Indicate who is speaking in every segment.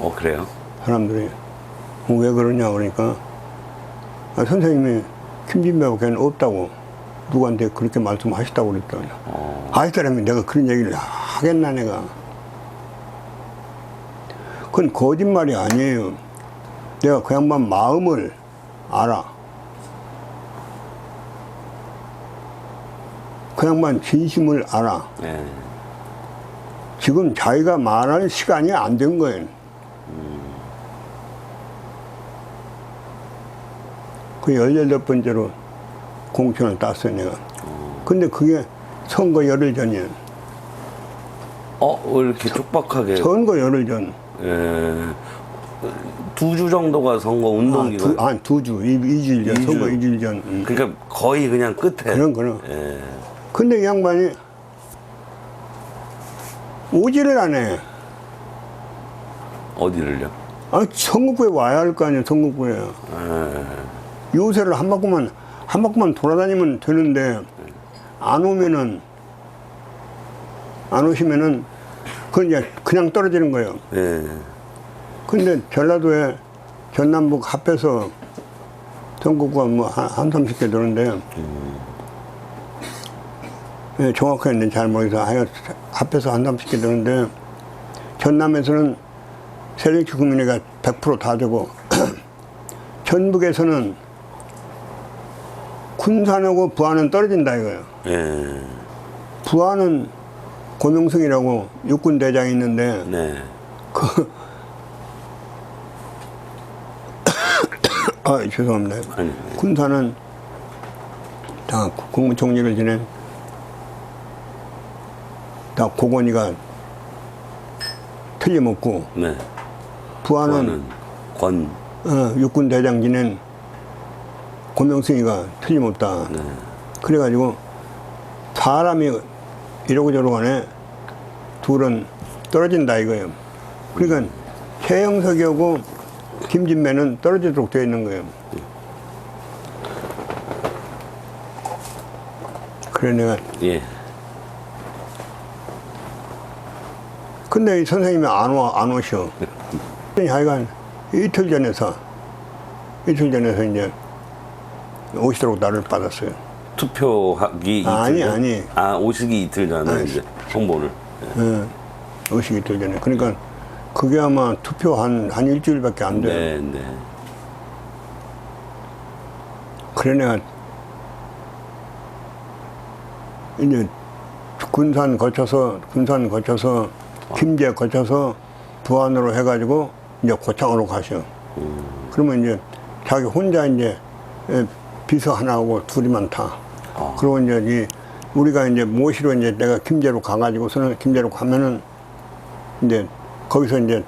Speaker 1: 어 그래요?
Speaker 2: 사람들이 어, 왜 그러냐 그러니까 아, 선생님이 김진배밖에 없다고 누구한테 그렇게 말씀하셨다고 그랬더니
Speaker 1: 어.
Speaker 2: 아이 사람이 내가 그런 얘기를 하겠나 내가 그건 거짓말이 아니에요 내가 그 양반 마음을 알아 그 양반 진심을 알아
Speaker 1: 예.
Speaker 2: 지금 자기가 말할 시간이 안 된 거예요. 그 18번째로 공천을 땄어요, 내가. 근데 그게 선거 열흘 전이에요.
Speaker 1: 어, 왜 이렇게 촉박하게?
Speaker 2: 선거 열흘 전.
Speaker 1: 예. 두 주 정도가 선거 운동
Speaker 2: 아,
Speaker 1: 기간.
Speaker 2: 두, 한두 주, 이, 이주일 전,
Speaker 1: 이 주.
Speaker 2: 선거 이주일 전. 음.
Speaker 1: 그러니까 거의 그냥 끝에.
Speaker 2: 그런 거는.
Speaker 1: 예.
Speaker 2: 근데 이 양반이 오지를 안 해.
Speaker 1: 어디를요?
Speaker 2: 아, 선거구에 와야 할 거 아니에요, 선거구에.
Speaker 1: 예.
Speaker 2: 요새를 한 바퀴만 한 바퀴만 돌아다니면 되는데 안 오면은 안 오시면은 그건 이제 그냥 떨어지는 거예요.
Speaker 1: 예.
Speaker 2: 근데 전라도에 전남북 합해서 전국구가 뭐한 한 30개 되는데 예, 정확하게는 잘 모르겠어. 하여 합해서 한 30개 되는데 전남에서는 세력주 국민회가 100%다 되고 전북에서는 군산하고 부안은 떨어진다 이거예요.
Speaker 1: 예.
Speaker 2: 부안은 고명승이라고 육군 대장이 있는데
Speaker 1: 네.
Speaker 2: 그 아, 죄송합니다.
Speaker 1: 아니.
Speaker 2: 군사는 다 국무총리를 지낸 다 고건이가 틀림없고
Speaker 1: 네.
Speaker 2: 부하는
Speaker 1: 저는 권.
Speaker 2: 어, 육군 대장 지낸 고명승이가 틀림없다.
Speaker 1: 네.
Speaker 2: 그래가지고 사람이 이러고 저러고 하네 둘은 떨어진다 이거예요. 그러니까 최영석이하고 김진배는 떨어지도록 되어 있는 거예요. 그래 내가
Speaker 1: 예.
Speaker 2: 근데 이 선생님이 안 와, 안 오셔. 하여간 이틀 전에서, 이틀 전에서 이제 오시도록 나를 받았어요.
Speaker 1: 투표하기
Speaker 2: 아니,
Speaker 1: 이틀 전?
Speaker 2: 아니.
Speaker 1: 아 오시기 이틀 전에
Speaker 2: 아니.
Speaker 1: 이제 홍보를.
Speaker 2: 예, 오시기 이틀 전에. 그러니까 그게 아마 투표 한, 한 일주일밖에 안 돼요.
Speaker 1: 네, 네.
Speaker 2: 그래 내가 이제 군산 거쳐서, 군산 거쳐서, 김제 거쳐서 부안으로 해가지고 이제 고창으로 가셔. 그러면 이제 자기 혼자 이제 예, 비서 하나하고 둘이만 타.
Speaker 1: 아.
Speaker 2: 그리고 이제 이 우리가 이제 모시러 이제 내가 김제로 가가지고서는 김제로 가면은 이제 거기서 이제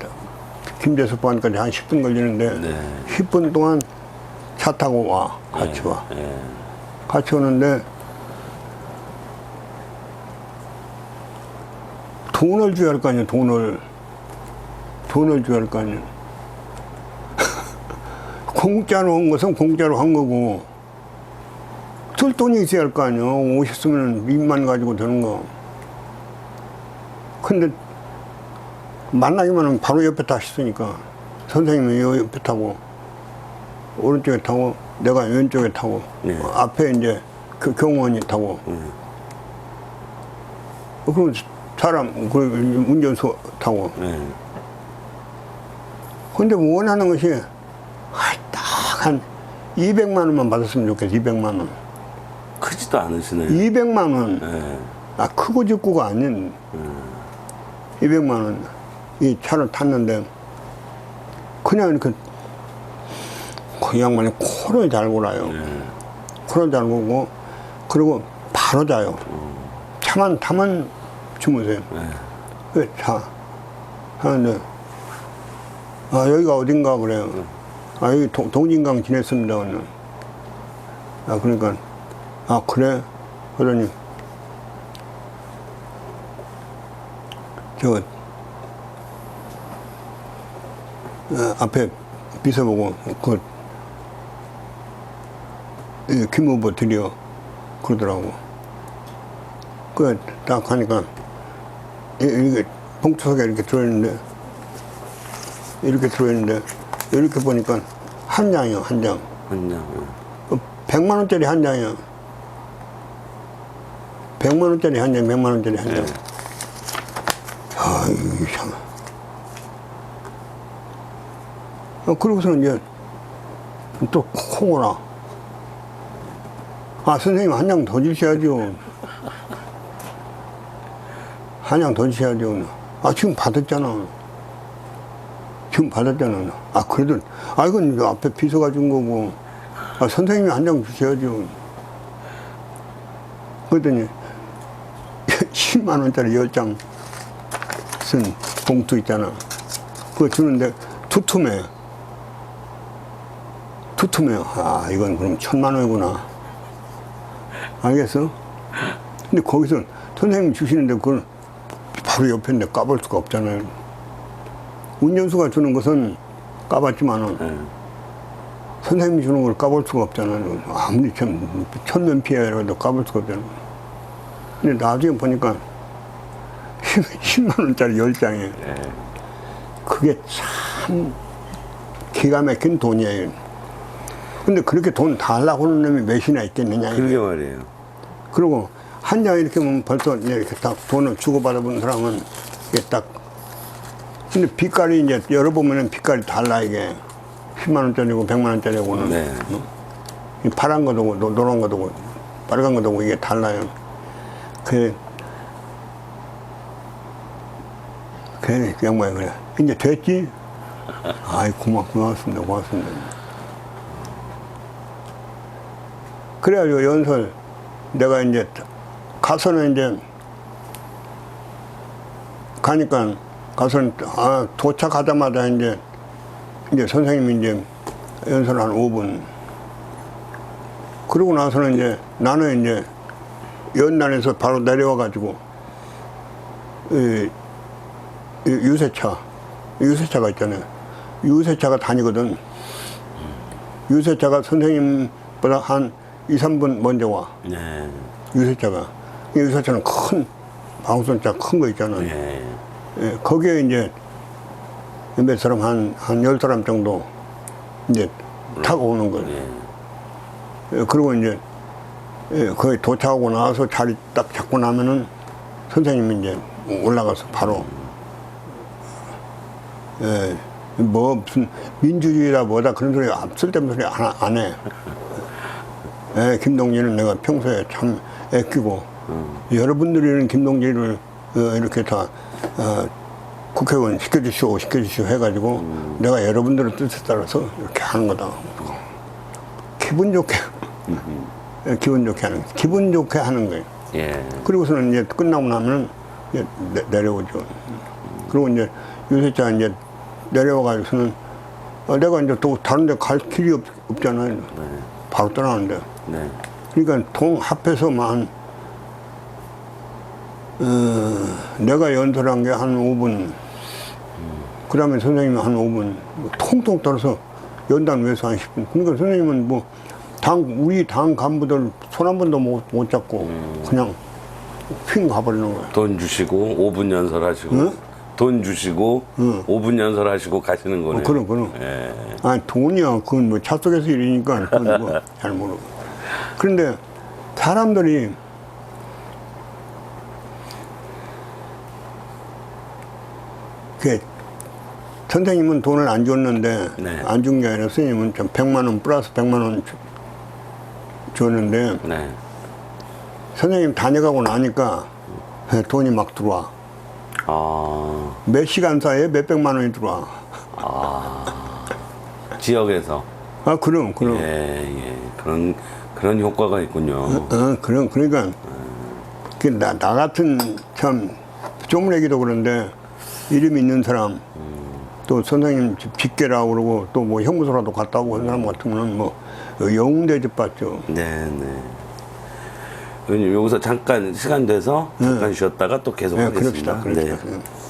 Speaker 2: 김제에서 부안까지 한 10분 걸리는데
Speaker 1: 네.
Speaker 2: 10분 동안 차 타고 와. 같이 와.
Speaker 1: 예.
Speaker 2: 같이 오는데 돈을 줘야 할 거 아니야 돈을 돈을 줘야 할 거 아니야 공짜로 온 것은 공짜로 한 거고 쓸 돈이 있어야 할 거 아니야 오셨으면 입만 가지고 되는 거. 근데 만나기만 하면 바로 옆에 타시으니까 선생님이 요 옆에 타고 오른쪽에 타고 내가 왼쪽에 타고
Speaker 1: 네.
Speaker 2: 어, 앞에 이제 그 경호원이 타고. 어, 그럼 사람 그 운전수 타고.
Speaker 1: 예.
Speaker 2: 근데 원하는 것이 딱 한 200만 원만 받았으면 좋겠어 200만 원
Speaker 1: 크지도 않으시네요.
Speaker 2: 200만 원
Speaker 1: 예.
Speaker 2: 아, 크고 작고가 아닌 200만 원. 이 차를 탔는데, 그냥 이렇게, 그 양반이 코를 잘 골아요. 코를 잘 고고, 그리고 바로 자요. 차만 타면 주무세요. 그 차. 하는데, 아, 여기가 어딘가 그래요. 아, 여기 동, 동진강 지냈습니다. 오늘. 아, 그러니까, 아, 그래? 그러니, 저 어, 앞에 비서 보고 그 이, 김 후보 드려 그러더라고. 그 딱 하니까 이- 이게 봉투 속에 이렇게 들어있는데 이렇게 들어있는데 이렇게 보니까 한 장이요 한 장.
Speaker 1: 한 장.
Speaker 2: 어, 100만 원짜리 한 장이요. 100만 원짜리 한 장, 100만 원짜리 한 장.
Speaker 1: 네.
Speaker 2: 아이 참. 어, 그러고서는 이제 또 코고나. 아 선생님 한 장 더 주셔야죠. 한 장 더 주셔야죠. 아 지금 받았잖아. 지금 받았잖아. 아 그래도 아 이건 앞에 비서가 준 거고. 아 선생님이 한 장 주셔야죠. 그랬더니 10만 원짜리 10장 쓴 봉투 있잖아. 그거 주는데 두툼해. 두툼해요. 아, 이건 그럼 천만 원이구나. 알겠어? 근데 거기서 선생님 주시는데 그걸 바로 옆에인데 까볼 수가 없잖아요. 운전수가 주는 것은 까봤지만은
Speaker 1: 네.
Speaker 2: 선생님이 주는 걸 까볼 수가 없잖아요. 아무리 참 천면 피해라도 까볼 수가 없잖아요. 근데 나중에 보니까 10만 원짜리 10장에
Speaker 1: 네.
Speaker 2: 그게 참 기가 막힌 돈이에요. 근데 그렇게 돈 달라고 하는 놈이 몇이나 있겠느냐.
Speaker 1: 그러게 말이에요.
Speaker 2: 그리고 한 장 이렇게 보면 벌써 이렇게 딱 돈을 주고받아본 사람은 이게 딱 근데 빛깔이 이제 열어보면은 빛깔이 달라 이게 10만 원짜리고 100만 원짜리고는
Speaker 1: 네.
Speaker 2: 이 파란 거도 노- 노란 거도 빨간 거도 이게 달라요. 그, 그 양반이 그래. 이제 됐지? 아이 고맙 고맙습니다 고맙습니다. 그래가지고 연설 내가 이제 가서는 이제 가니까 가서는 아 도착하자마자 이제 이제 선생님이 이제 연설 한 5분 그러고 나서는 이제 나는 이제 연단에서 바로 내려와가지고 이, 이 유세차 유세차가 있잖아요 유세차가 다니거든 유세차가 선생님보다 한 2, 3분 먼저 와
Speaker 1: 네.
Speaker 2: 유세차가 이 유세차는 큰 방송차 큰 거 있잖아요
Speaker 1: 네.
Speaker 2: 예, 거기에 이제 몇 사람 한, 한 열 사람 정도 이제 타고 오는 거예요.
Speaker 1: 네.
Speaker 2: 예, 그리고 이제 예, 거의 도착하고 나서 자리 딱 잡고 나면은 선생님이 이제 올라가서 바로 예, 뭐 무슨 민주주의다 뭐다 그런 소리 안- 쓸데없는 소리 안, 안 해. 예, 김동진은 내가 평소에 참 애끼고 여러분들이는 김동진을 어, 이렇게 다 어, 국회의원 시켜주시오 시켜주시오 해가지고 내가 여러분들의 뜻에 따라서 이렇게 하는 거다. 기분 좋게 예, 기분 좋게 하는 기분 좋게 하는 거예요.
Speaker 1: 예.
Speaker 2: 그리고서는 이제 끝나고 나면 이제 내, 내려오죠. 그리고 이제 유세차 이제 내려와가지고서는 어, 내가 이제 또 다른 데 갈 길이 없, 없잖아요. 바로 떠나는데.
Speaker 1: 네.
Speaker 2: 그러니까 동 합해서만 어, 내가 연설한 게 한 5분 그 다음에 선생님이 한 5분 통통 떨어서 연단 위해서 한 10분 그러니까 선생님은 뭐 당 우리 당 간부들 손 한 번도 못, 못 잡고 그냥 휙 가버리는 거야
Speaker 1: 돈 주시고 5분 연설하시고 돈 주시고 5분 연설하시고 가시는 거네요.
Speaker 2: 어, 그럼, 그럼.
Speaker 1: 예.
Speaker 2: 아 돈이야 그건 뭐 차 속에서 일이니까 그건 뭐 잘 모르고 그런데 사람들이 그 선생님은 돈을 안 줬는데
Speaker 1: 네.
Speaker 2: 안 준 게 아니라 선생님은 좀 100만 원 플러스 100만 원 주- 줬는데
Speaker 1: 네.
Speaker 2: 선생님 다녀가고 나니까 돈이 막 들어와
Speaker 1: 아.
Speaker 2: 몇 시간 사이에 몇 백만 원이 들어와
Speaker 1: 지역에서
Speaker 2: 아 그럼 그럼
Speaker 1: 예, 예. 그런 그런 효과가 있군요.
Speaker 2: 어, 그럼, 그러니까, 그 나, 나 같은 참, 쪼무레기도 그런데, 이름 있는 사람, 또 선생님 집 빗개라고 그러고, 또 뭐 형무소라도 갔다 오고 한 사람 같으면 뭐, 영웅 대접 받죠.
Speaker 1: 네, 네. 의원님 여기서 잠깐 시간 돼서 잠깐 쉬었다가 또 계속
Speaker 2: 네,
Speaker 1: 하겠습니다.
Speaker 2: 그럽시다. 그럽시다.
Speaker 1: 네.
Speaker 2: 네.